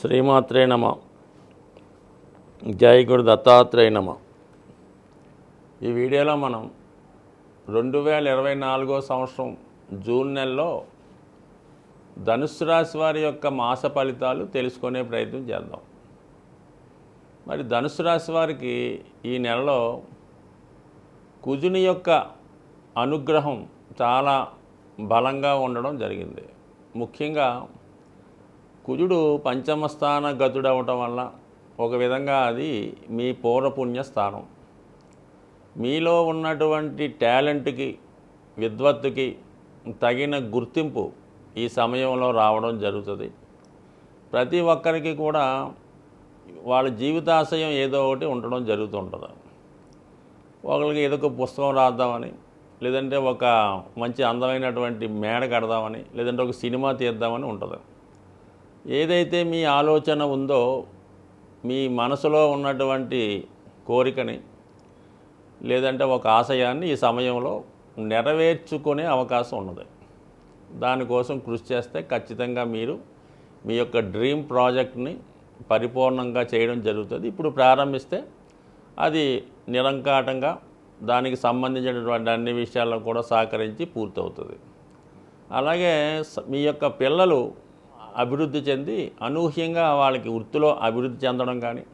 శ్రీమాత్రే నమ. జై గురు దత్తాత్రేయ నమ. ఈ వీడియోలో మనం రెండు వేల ఇరవై నాలుగో సంవత్సరం జూన్ నెలలో ధనుస్సు రాశి వారి యొక్క మాస ఫలితాలు తెలుసుకునే ప్రయత్నం చేద్దాం. మరి ధనుసు రాశి వారికి ఈ నెలలో కుజుని యొక్క అనుగ్రహం చాలా బలంగా ఉండడం జరిగింది. ముఖ్యంగా కుజుడు పంచమ స్థాన గతుడవటం వల్ల ఒక విధంగా అది మీ పూర్వపుణ్య స్థానం. మీలో ఉన్నటువంటి టాలెంట్కి విద్వత్తుకి తగిన గుర్తింపు ఈ సమయంలో రావడం జరుగుతుంది. ప్రతి ఒక్కరికి కూడా వాళ్ళ జీవితాశయం ఏదో ఒకటి ఉండడం జరుగుతుంటుంది. ఒకరికి ఏదో ఒక పుస్తకం రాద్దామని లేదంటే ఒక మంచి అందమైనటువంటి మేడ కడదామని లేదంటే ఒక సినిమా తీద్దామని ఉంటుంది. ఏదైతే మీ ఆలోచన ఉందో మీ మనసులో ఉన్నటువంటి కోరికని లేదంటే ఒక ఆశయాన్ని ఈ సమయంలో నెరవేర్చుకునే అవకాశం ఉన్నది. దానికోసం కృషి చేస్తే ఖచ్చితంగా మీరు మీ యొక్క డ్రీమ్ ప్రాజెక్ట్ని పరిపూర్ణంగా చేయడం జరుగుతుంది. ఇప్పుడు ప్రారంభిస్తే అది నిరంకాటంగా దానికి సంబంధించినటువంటి అన్ని విషయాలను కూడా సహకరించి పూర్తవుతుంది. అలాగే స- మీ యొక్క పిల్లలు అభివృద్ధి చెంది అనూహ్యంగా వాళ్ళకి వృత్తిలో అభివృద్ధి చెందడం కానీ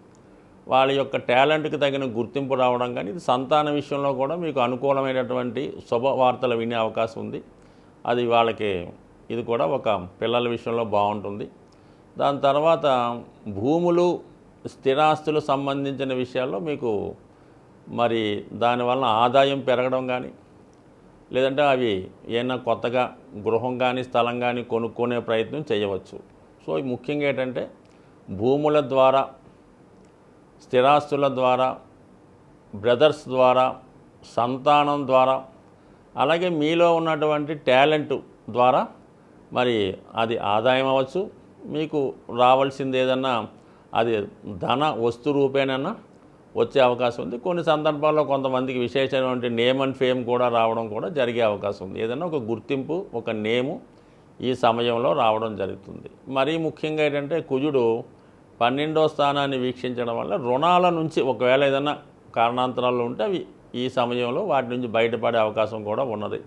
వాళ్ళ యొక్క టాలెంట్కి తగిన గుర్తింపు రావడం కానీ ఇది సంతాన విషయంలో కూడా మీకు అనుకూలమైనటువంటి శుభవార్తలు వినే అవకాశం ఉంది. అది వాళ్ళకి ఇది కూడా ఒక పిల్లల విషయంలో బాగుంటుంది. దాని తర్వాత భూములు స్థిరాస్తులు సంబంధించిన విషయాల్లో మీకు మరి దానివల్ల ఆదాయం పెరగడం కానీ లేదంటే అవి ఏమైనా కొత్తగా గృహం కానీ స్థలం కానీ కొనుక్కునే ప్రయత్నం చేయవచ్చు. సో ముఖ్యంగా ఏంటంటే భూముల ద్వారా స్థిరాస్తుల ద్వారా బ్రదర్స్ ద్వారా సంతానం ద్వారా అలాగే మీలో ఉన్నటువంటి టాలెంట్ ద్వారా మరి అది ఆదాయం అవ్వచ్చు. మీకు రావాల్సింది ఏదన్నా అది ధన వస్తు రూపేణన్నా వచ్చే అవకాశం ఉంది. కొన్ని సందర్భాల్లో కొంతమందికి విశేషమైనటువంటి నేమ్ అండ్ ఫేమ్ కూడా రావడం కూడా జరిగే అవకాశం ఉంది. ఏదైనా ఒక గుర్తింపు ఒక నేము ఈ సమయంలో రావడం జరుగుతుంది. మరీ ముఖ్యంగా ఏంటంటే కుజుడు పన్నెండో స్థానాన్ని వీక్షించడం వల్ల రుణాల నుంచి ఒకవేళ ఏదైనా కారణాంతరాలు ఉంటే అవి ఈ సమయంలో వాటి నుంచి బయటపడే అవకాశం కూడా ఉన్నది.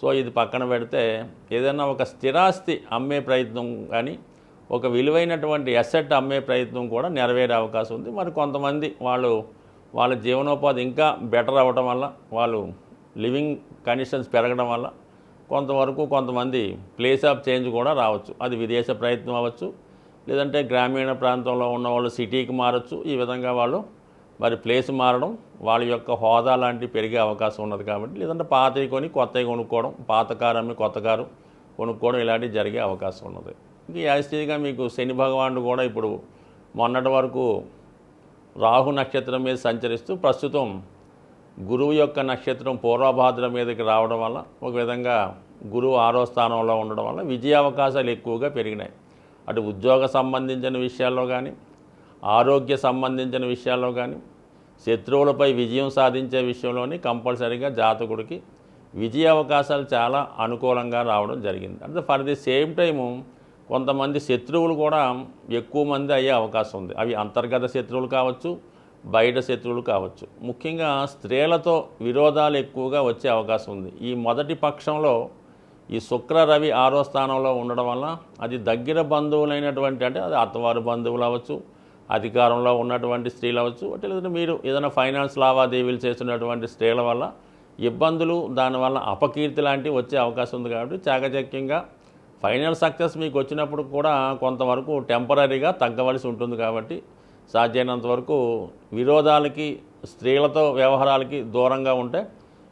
సో ఇది పక్కన పెడితే ఏదైనా ఒక స్థిరాస్తి అమ్మే ప్రయత్నం కానీ ఒక విలువైనటువంటి అసెట్ అమ్మే ప్రయత్నం కూడా నెరవేరే అవకాశం ఉంది. మరి కొంతమంది వాళ్ళు వాళ్ళ జీవనోపాధి ఇంకా బెటర్ అవ్వడం వల్ల వాళ్ళు లివింగ్ కండిషన్స్ పెరగడం వల్ల కొంతవరకు కొంతమంది ప్లేస్ ఆఫ్ చేంజ్ కూడా రావచ్చు. అది విదేశ ప్రయత్నం అవ్వచ్చు లేదంటే గ్రామీణ ప్రాంతంలో ఉన్న వాళ్ళు సిటీకి మారచ్చు. ఈ విధంగా వాళ్ళు మరి ప్లేస్ మారడం వాళ్ళ యొక్క హోదా లాంటివి పెరిగే అవకాశం ఉన్నది కాబట్టి లేదంటే పాతవి కొని కొత్తవి కొనుక్కోవడం పాత కారు అమ్మి కొత్త కారు కొనుక్కోవడం ఇలాంటివి జరిగే అవకాశం ఉన్నది. ఇంక మీకు శని భగవానుడు కూడా ఇప్పుడు మొన్నటి వరకు రాహు నక్షత్రం మీద సంచరిస్తూ ప్రస్తుతం గురువు యొక్క నక్షత్రం పూర్వభాద్ర మీదకి రావడం వల్ల ఒక విధంగా గురువు ఆరో స్థానంలో ఉండడం వల్ల విజయ అవకాశాలు ఎక్కువగా పెరిగినాయి. అటు ఉద్యోగ సంబంధించిన విషయాల్లో కానీ ఆరోగ్య సంబంధించిన విషయాల్లో కానీ శత్రువులపై విజయం సాధించే విషయంలోని కంపల్సరీగా జాతకుడికి విజయ అవకాశాలు చాలా అనుకూలంగా రావడం జరిగింది. అంటే ఫర్ ది సేమ్ టైము కొంతమంది శత్రువులు కూడా ఎక్కువ మంది అయ్యే అవకాశం ఉంది. అవి అంతర్గత శత్రువులు కావచ్చు బయట శత్రువులు కావచ్చు. ముఖ్యంగా స్త్రీలతో విరోధాలు ఎక్కువగా వచ్చే అవకాశం ఉంది. ఈ మొదటి పక్షంలో ఈ శుక్ర రవి ఆరో స్థానంలో ఉండడం వల్ల అది దగ్గర బంధువులైనటువంటి అంటే అది అత్తవారు బంధువులు అవ్వచ్చు అధికారంలో ఉన్నటువంటి స్త్రీలు అవ్వచ్చు లేదంటే మీరు ఏదైనా ఫైనాన్స్ లావాదేవీలు చేస్తున్నటువంటి స్త్రీల వల్ల ఇబ్బందులు దానివల్ల అపకీర్తి లాంటివి వచ్చే అవకాశం ఉంది కాబట్టి చాకచక్యంగా ఫైనల్ సక్సెస్ మీకు వచ్చినప్పుడు కూడా కొంతవరకు టెంపరీగా తగ్గవలసి ఉంటుంది కాబట్టి సాధ్యమైనంత వరకు విరోధాలకి స్త్రీలతో వ్యవహారాలకి దూరంగా ఉంటే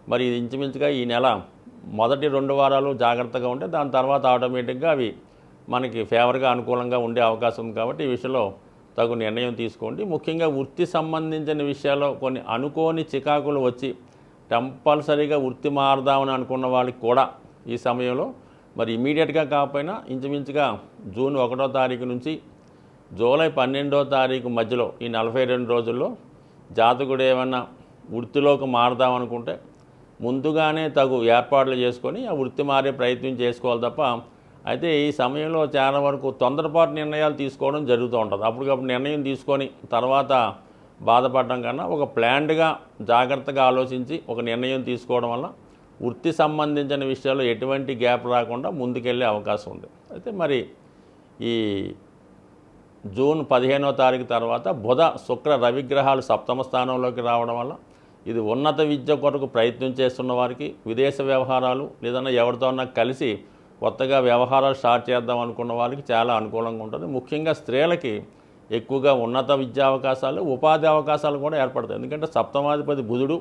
మరి ఇది ఇంచుమించుగా ఈ నెల మొదటి రెండు వారాలు జాగ్రత్తగా ఉంటే దాని తర్వాత ఆటోమేటిక్గా అవి మనకి ఫేవర్గా అనుకూలంగా ఉండే అవకాశం ఉంది కాబట్టి ఈ విషయంలో తగు నిర్ణయం తీసుకోండి. ముఖ్యంగా వృత్తి సంబంధించిన విషయాల్లో కొన్ని అనుకోని చికాకులు వచ్చి కంపల్సరీగా వృత్తి మారదామని అనుకున్న వాళ్ళకి కూడా ఈ సమయంలో మరి ఇమీడియట్గా కాకపోయినా ఇంచుమించుగా జూన్ ఒకటో తారీఖు నుంచి జూలై పన్నెండో తారీఖు మధ్యలో ఈ నలభై రెండు రోజుల్లో జాతకుడు ఏమన్నా వృత్తిలోకి మారదామనుకుంటే ముందుగానే తగు ఏర్పాట్లు చేసుకొని ఆ వృత్తి మారే ప్రయత్నం చేసుకోవాలి తప్ప అయితే ఈ సమయంలో చాలా వరకు తొందరపాటు నిర్ణయాలు తీసుకోవడం జరుగుతూ ఉంటుంది. అప్పటికప్పుడు నిర్ణయం తీసుకొని తర్వాత బాధపడడం కన్నా ఒక ప్లాన్డ్గా జాగ్రత్తగా ఆలోచించి ఒక నిర్ణయం తీసుకోవడం వల్ల వృత్తి సంబంధించిన విషయాల్లో ఎటువంటి గ్యాప్ రాకుండా ముందుకెళ్ళే అవకాశం ఉంది. అయితే మరి ఈ జూన్ పదిహేనో తారీఖు తర్వాత బుధ శుక్ర రవిగ్రహాలు సప్తమ స్థానంలోకి రావడం వల్ల ఇది ఉన్నత విద్య కొరకు ప్రయత్నం చేస్తున్న వారికి విదేశ వ్యవహారాలు లేదన్నా ఎవరితోన్నా కలిసి కొత్తగా వ్యవహారాలు స్టార్ట్ చేద్దాం అనుకున్న వారికి చాలా అనుకూలంగా ఉంటుంది. ముఖ్యంగా స్త్రీలకి ఎక్కువగా ఉన్నత విద్యా అవకాశాలు ఉపాధి అవకాశాలు కూడా ఏర్పడతాయి. ఎందుకంటే సప్తమాధిపతి బుధుడు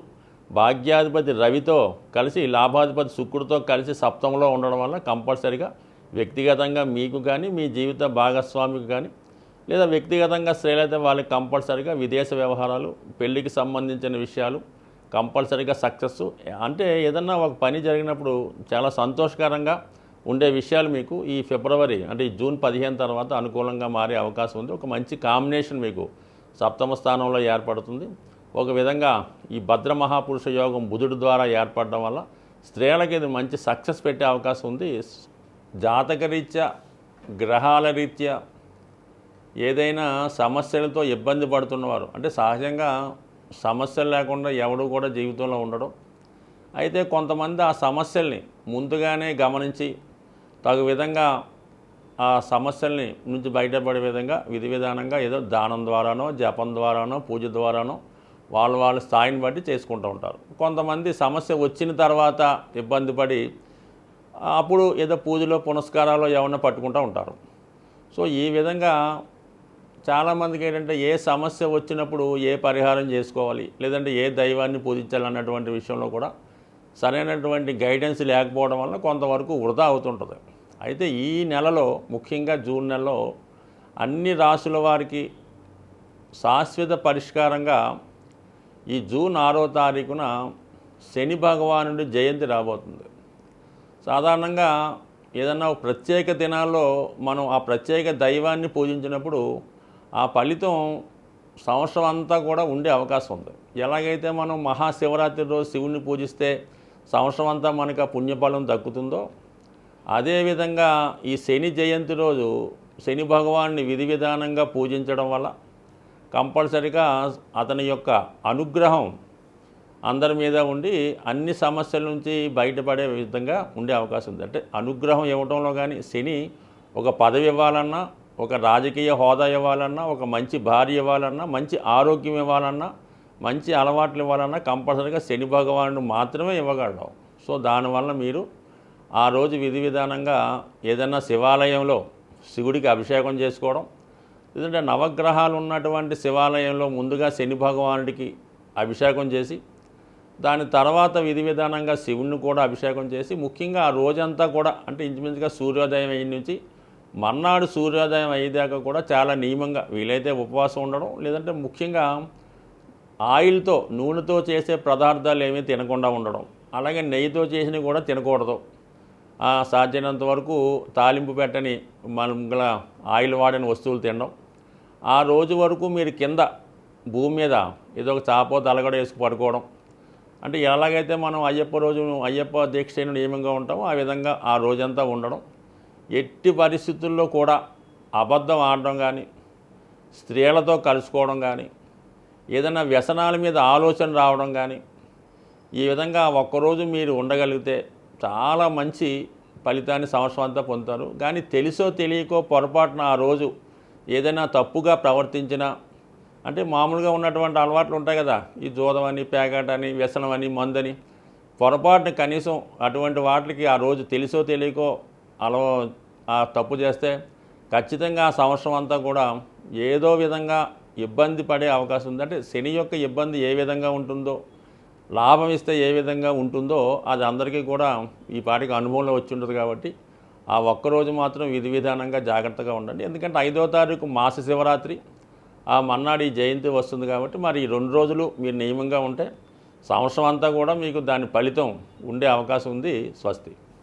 భాగ్యాధిపతి రవితో కలిసి లాభాధిపతి శుక్రుడితో కలిసి సప్తంలో ఉండడం వల్ల కంపల్సరిగా వ్యక్తిగతంగా మీకు కానీ మీ జీవిత భాగస్వామికి కానీ లేదా వ్యక్తిగతంగా స్త్రీలైతే వాళ్ళకి కంపల్సరీగా విదేశ వ్యవహారాలు పెళ్ళికి సంబంధించిన విషయాలు కంపల్సరిగా సక్సెస్ అంటే ఏదన్నా ఒక పని జరిగినప్పుడు చాలా సంతోషకరంగా ఉండే విషయాలు మీకు ఈ ఫిబ్రవరి అంటే ఈ జూన్ పదిహేను తర్వాత అనుకూలంగా మారే అవకాశం ఉంది. ఒక మంచి కాంబినేషన్ మీకు సప్తమ స్థానంలో ఏర్పడుతుంది. ఒక విధంగా ఈ భద్ర మహాపురుష యోగం బుధుడు ద్వారా ఏర్పడడం వల్ల స్త్రీలకి ఇది మంచి సక్సెస్ పెట్టే అవకాశం ఉంది. జాతకరీత్యా గ్రహాల రీత్యా ఏదైనా సమస్యలతో ఇబ్బంది పడుతున్నవారు అంటే సహజంగా సమస్యలు లేకుండా ఎవడు కూడా జీవితంలో ఉండడం. అయితే కొంతమంది ఆ సమస్యల్ని ముందుగానే గమనించి తగు విధంగా ఆ సమస్యల్ని నుంచి బయటపడే విధంగా విధి విధానంగా ఏదో దానం ద్వారానో జపం ద్వారానో పూజ ద్వారానో వాళ్ళ వాళ్ళ స్థాయిని బట్టి చేసుకుంటూ ఉంటారు. కొంతమంది సమస్య వచ్చిన తర్వాత ఇబ్బంది పడి అప్పుడు ఏదో పూజలో పునస్కారాలు ఏమన్నా పట్టుకుంటూ ఉంటారు. సో ఈ విధంగా చాలామందికి ఏంటంటే ఏ సమస్య వచ్చినప్పుడు ఏ పరిహారం చేసుకోవాలి లేదంటే ఏ దైవాన్ని పూజించాలి అన్నటువంటి విషయంలో కూడా సరైనటువంటి గైడెన్స్ లేకపోవడం వల్ల కొంతవరకు వృధా అవుతుంటుంది. అయితే ఈ నెలలో ముఖ్యంగా జూన్ నెలలో అన్ని రాసుల వారికి శాశ్వత పరిష్కారంగా ఈ జూన్ ఆరో తారీఖున శని భగవానుడి జయంతి రాబోతుంది. సాధారణంగా ఏదన్నా ప్రత్యేక దినాల్లో మనం ఆ ప్రత్యేక దైవాన్ని పూజించినప్పుడు ఆ ఫలితం సంవత్సరం అంతా కూడా ఉండే అవకాశం ఉంది. ఎలాగైతే మనం మహాశివరాత్రి రోజు శివుణ్ణి పూజిస్తే సంవత్సరం అంతా మనకు ఆ పుణ్యఫలం దక్కుతుందో అదేవిధంగా ఈ శని జయంతి రోజు శని భగవాన్ని విధి విధానంగా పూజించడం వల్ల కంపల్సరిగా అతని యొక్క అనుగ్రహం అందరి మీద ఉండి అన్ని సమస్యల నుంచి బయటపడే విధంగా ఉండే అవకాశం ఉంది. అంటే అనుగ్రహం ఇవ్వడంలో కానీ శని ఒక పదవి ఇవ్వాలన్నా ఒక రాజకీయ హోదా ఇవ్వాలన్నా ఒక మంచి భార్య ఇవ్వాలన్నా మంచి ఆరోగ్యం ఇవ్వాలన్నా మంచి అలవాట్లు ఇవ్వాలన్నా కంపల్సరీగా శని భగవానుడు మాత్రమే ఇవ్వగలడం. సో దానివల్ల మీరు ఆ రోజు విధి విధానంగా ఏదైనా శివాలయంలో శివుడికి అభిషేకం చేసుకోవడం లేదంటే నవగ్రహాలు ఉన్నటువంటి శివాలయంలో ముందుగా శని భగవానుడికి అభిషేకం చేసి దాని తర్వాత విధి విధానంగా శివుణ్ణి కూడా అభిషేకం చేసి ముఖ్యంగా ఆ రోజంతా కూడా అంటే ఇంచుమించుగా సూర్యోదయం అయిన నుంచి మర్నాడు సూర్యోదయం అయ్యేదాకా కూడా చాలా నియమంగా వీలైతే ఉపవాసం ఉండడం లేదంటే ముఖ్యంగా ఆయిల్తో నూనెతో చేసే పదార్థాలు ఏమీ తినకుండా ఉండడం అలాగే నెయ్యితో చేసినవి కూడా తినకూడదు. సాధ్యమైనంత వరకు తాలింపు పెట్టని మన ఆయిల్ వాడిన వస్తువులు తినడం ఆ రోజు వరకు మీరు కింద భూమి మీద ఏదో ఒక చాపో తలగడ వేసుకు పడుకోవడం. అంటే ఎలాగైతే మనం అయ్యప్ప రోజు అయ్యప్ప దీక్ష నియమంగా ఉంటామో ఆ విధంగా ఆ రోజంతా ఉండడం. ఎట్టి పరిస్థితుల్లో కూడా అబద్ధం ఆడడం కానీ స్త్రీలతో కలుసుకోవడం కానీ ఏదైనా వ్యసనాల మీద ఆలోచన రావడం కానీ ఈ విధంగా ఒక్కరోజు మీరు ఉండగలిగితే చాలా మంచి ఫలితాన్ని సంవత్సరం అంతా పొందుతారు. కానీ తెలుసో తెలియకో పొరపాటున ఆ రోజు ఏదైనా తప్పుగా ప్రవర్తించినా అంటే మామూలుగా ఉన్నటువంటి అలవాట్లు ఉంటాయి కదా ఈ జూదం అని పేకాట అని వ్యసనం అని మందని పొరపాటున కనీసం అటువంటి వాటికి ఆ రోజు తెలుసో తెలియకో అలవ ఆ తప్పు చేస్తే ఖచ్చితంగా ఆ సంవత్సరం అంతా కూడా ఏదో విధంగా ఇబ్బంది పడే అవకాశం ఉంది. అంటే శని యొక్క ఇబ్బంది ఏ విధంగా ఉంటుందో లాభం ఇస్తే ఏ విధంగా ఉంటుందో అది అందరికీ కూడా ఈ పాటికి అనుభవంలో వచ్చి ఉంటుంది కాబట్టి ఆ ఒక్కరోజు మాత్రం విధి విధానంగా జాగ్రత్తగా ఉండండి. ఎందుకంటే ఐదో తారీఖు మాస శివరాత్రి. ఆ మన్నాడు జయంతి వస్తుంది కాబట్టి మరి ఈ రెండు రోజులు మీరు నియమంగా ఉంటే సంవత్సరం అంతా కూడా మీకు దాని ఫలితం ఉండే అవకాశం ఉంది స్వస్తి.